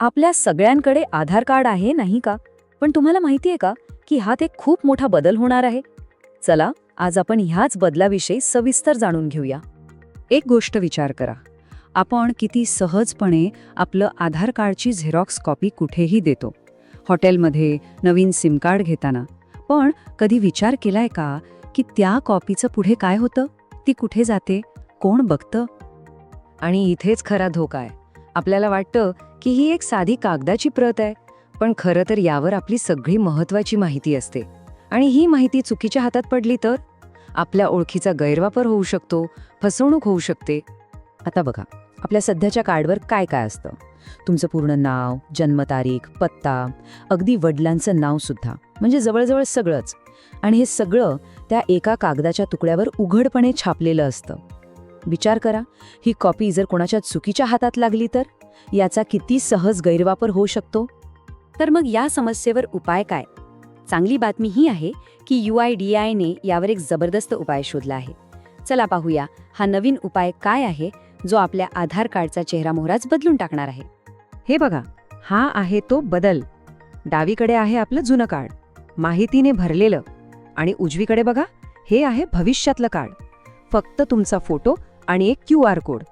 आपल्या सगळ्यांकडे आधार कार्ड आहे नाही का? पण तुम्हाला माहिती आहे का की हात एक खूप मोठा बदल होणार आहे? चला आज आपण ह्याच बदलाविषयी सविस्तर जाणून घेऊया. एक गोष्ट विचार करा. आपण किती सहजपणे आपलं आधार कार्डची झेरॉक्स कॉपी कुठेही देतो. हॉटेलमध्ये नवीन सिम कार्ड घेताना. पण कधी विचार केलाय का की त्या कॉपीचं पुढे काय होतं? ती कुठे जाते? कोण बघतं? आणि इथेच खरा धोका आहे. आपल्याला वाटतं की ही एक साधी कागदाची प्रत आहे पण खरं तर यावर आपली सगळी महत्वाची माहिती असते. आणि ही माहिती चुकीच्या हातात पडली तर? आपल्या ओळखीचा गैरवापर होऊ शकतो फसवणूक होऊ शकते. आता बघा आपल्या सध्याच्या कार्डवर काय काय असतं? तुमचं पूर्ण नाव जन्मतारीख पत्ता अगदी वडिलांचं नाव सुद्धा म्हणजे जवळजवळ सगळंच. आणि हे सगळं त्या एका कागदाच्या तुकड्यावर उघडपणे छापलेलं असतं. विचार करा. ही कॉपी जर कोणाच्या चुकीच्या हातात लागली तर? याचा किती सहज गैरवापर होऊ शकतो? तर मग या समस्येवर उपाय काय? चांगली बातमी ही आहे की यू आय डी आयने यावर एक जबरदस्त उपाय शोधला आहे. चला पाहूया हा नवीन उपाय काय आहे जो आपल्या आधार कार्डचा चेहरा मोहराच बदलून टाकणार आहे. हे बघा हा आहे तो बदल. डावीकडे आहे आपलं जुनं कार्ड. माहितीने भरलेलं. आणि उजवीकडे बघा हे आहे भविष्यातलं कार्ड. फक्त तुमचा फोटो आणि एक क्यू आर कोड.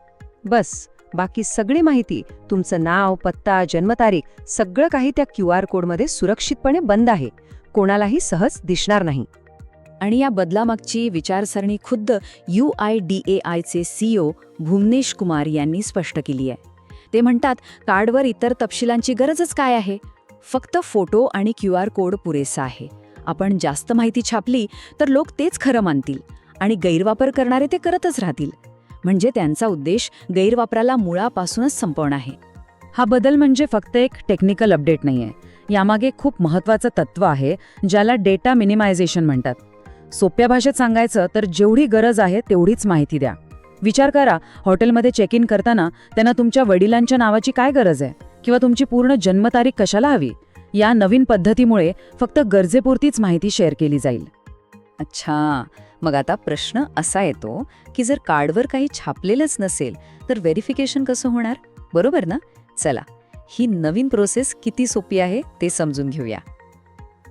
बस बाकी सगळी माहिती तुमचं नाव पत्ता जन्मतारीख सगळं काही त्या क्यू आर कोडमध्ये सुरक्षितपणे बंद आहे. कोणालाही सहज दिसणार नाही. आणि या बदलामागची विचारसरणी खुद्द यू आय डी ए आयचे सीईओ भुवनेश कुमार यांनी स्पष्ट केली आहे. ते म्हणतात कार्डवर इतर तपशिलांची गरजच काय आहे? फक्त फोटो आणि क्यू आर कोड पुरेसा आहे. आपण जास्त माहिती छापली तर लोक तेच खरं मानतील आणि गैरवापर करणारे ते करतच राहतील. म्हणजे त्यांचा उद्देश गैरवापराला मुळापासूनच संपवणं आहे. हा बदल म्हणजे फक्त एक टेक्निकल अपडेट नाही आहे यामागे खूप महत्वाचं तत्व आहे ज्याला डेटा मिनिमायझेशन म्हणतात. सोप्या भाषेत सांगायचं तर जेवढी गरज आहे तेवढीच माहिती द्या. विचार करा हॉटेलमध्ये चेक इन करताना त्यांना तुमच्या वडिलांच्या नावाची काय गरज आहे? किंवा तुमची पूर्ण जन्मतारीख कशाला हवी? या नवीन पद्धतीमुळे फक्त गरजेपुरतीच माहिती शेअर केली जाईल. अच्छा. मग आता प्रश्न असा येतो की जर कार्डवर काही छापलेलंच नसेल तर व्हेरिफिकेशन कसं होणार? बरोबर ना? चला ही नवीन प्रोसेस किती सोपी आहे ते समजून घेऊया.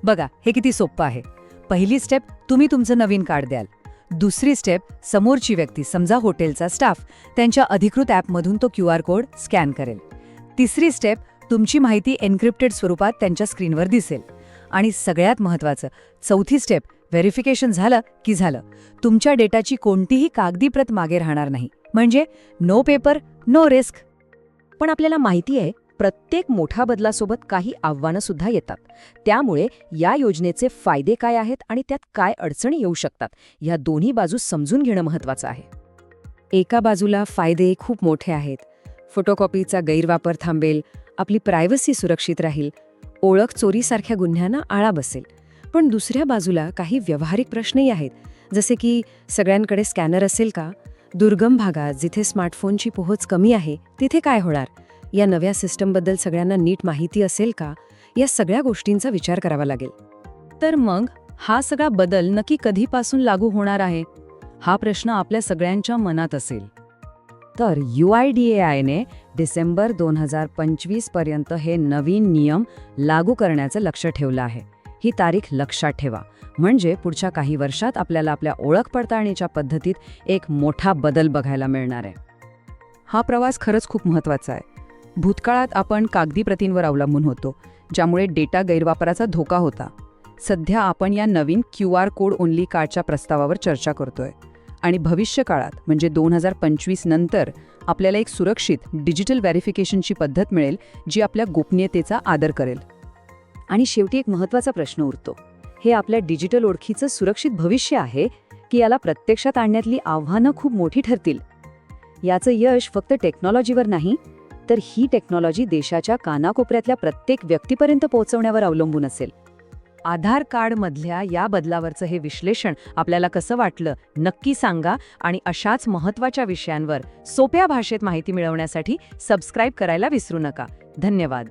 बघा हे किती सोपं आहे. पहिली स्टेप तुम्ही तुमचं नवीन कार्ड द्याल. दुसरी स्टेप समोरची व्यक्ती समजा हॉटेलचा स्टाफ त्यांच्या अधिकृत ॲपमधून तो क्यू आर कोड स्कॅन करेल. तिसरी स्टेप तुमची माहिती एन्क्रिप्टेड स्वरूपात त्यांच्या स्क्रीनवर दिसेल. आणि सगळ्यात महत्त्वाचं चौथी स्टेप व्हेरिफिकेशन झालं की झालं. तुमच्या डेटाची कोणतीही कागदी प्रत मागे राहणार नाही. म्हणजे नो पेपर नो रिस्क पण आपल्याला माहिती आहे प्रत्येक मोठ्या बदलासोबत काही आव्हानं सुद्धा येतात. त्यामुळे या योजनेचे फायदे काय आहेत आणि त्यात काय अडचणी येऊ शकतात ह्या दोन्ही बाजू समजून घेणं महत्वाचं आहे. एका बाजूला फायदे खूप मोठे आहेत. फोटोकॉपीचा गैरवापर थांबेल आपली प्रायव्हसी सुरक्षित राहील ओळख चोरीसारख्या गुन्ह्यांना आळा बसेल. पण दुसऱ्या बाजूला काही व्यावहारिक प्रश्नही आहेत. जसे की सगळ्यांकडे स्कॅनर असेल का? दुर्गम भागात जिथे स्मार्टफोनची पोहोच कमी आहे तिथे काय होणार? या नव्या सिस्टमबद्दल सगळ्यांना नीट माहिती असेल का? या सगळ्या गोष्टींचा विचार करावा लागेल. तर मग हा सगळा बदल नक्की कधीपासून लागू होणार आहे? हा प्रश्न आपल्या सगळ्यांच्या मनात असेल. तर यू आय डी ए आयने डिसेंबर दोन हजार पंचवीसपर्यंत हे नवीन नियम लागू करण्याचं लक्ष ठेवलं आहे. ही तारीख लक्षात ठेवा. म्हणजे पुढच्या काही वर्षात आपल्याला आपल्या ओळख पडताळणीच्या पद्धतीत एक मोठा बदल बघायला मिळणार आहे. हा प्रवास खरंच खूप महत्त्वाचा आहे. भूतकाळात आपण कागदी प्रतींवर अवलंबून होतो ज्यामुळे डेटा गैरवापराचा धोका होता. सध्या आपण या नवीन क्यू आर कोड ओनली कार्डच्या प्रस्तावावर चर्चा करतोय. आणि भविष्य काळात म्हणजे दोन हजार पंचवीस नंतर आपल्याला एक सुरक्षित डिजिटल व्हेरिफिकेशनची पद्धत मिळेल जी आपल्या गोपनीयतेचा आदर करेल. आणि शेवटी एक महत्त्वाचा प्रश्न उरतो. हे आपल्या डिजिटल ओळखीचं सुरक्षित भविष्य आहे की याला प्रत्यक्षात आणण्यातली आव्हानं खूप मोठी ठरतील. याचं यश फक्त टेक्नॉलॉजीवर नाही तर ही टेक्नॉलॉजी देशाच्या कानाकोपऱ्यातल्या प्रत्येक व्यक्तीपर्यंत पोहोचवण्यावर अवलंबून असेल. आधार कार्डमधल्या या बदलावरचं हे विश्लेषण आपल्याला कसं वाटलं नक्की सांगा आणि अशाच महत्त्वाच्या विषयांवर सोप्या भाषेत माहिती मिळवण्यासाठी सबस्क्राईब करायला विसरू नका. धन्यवाद.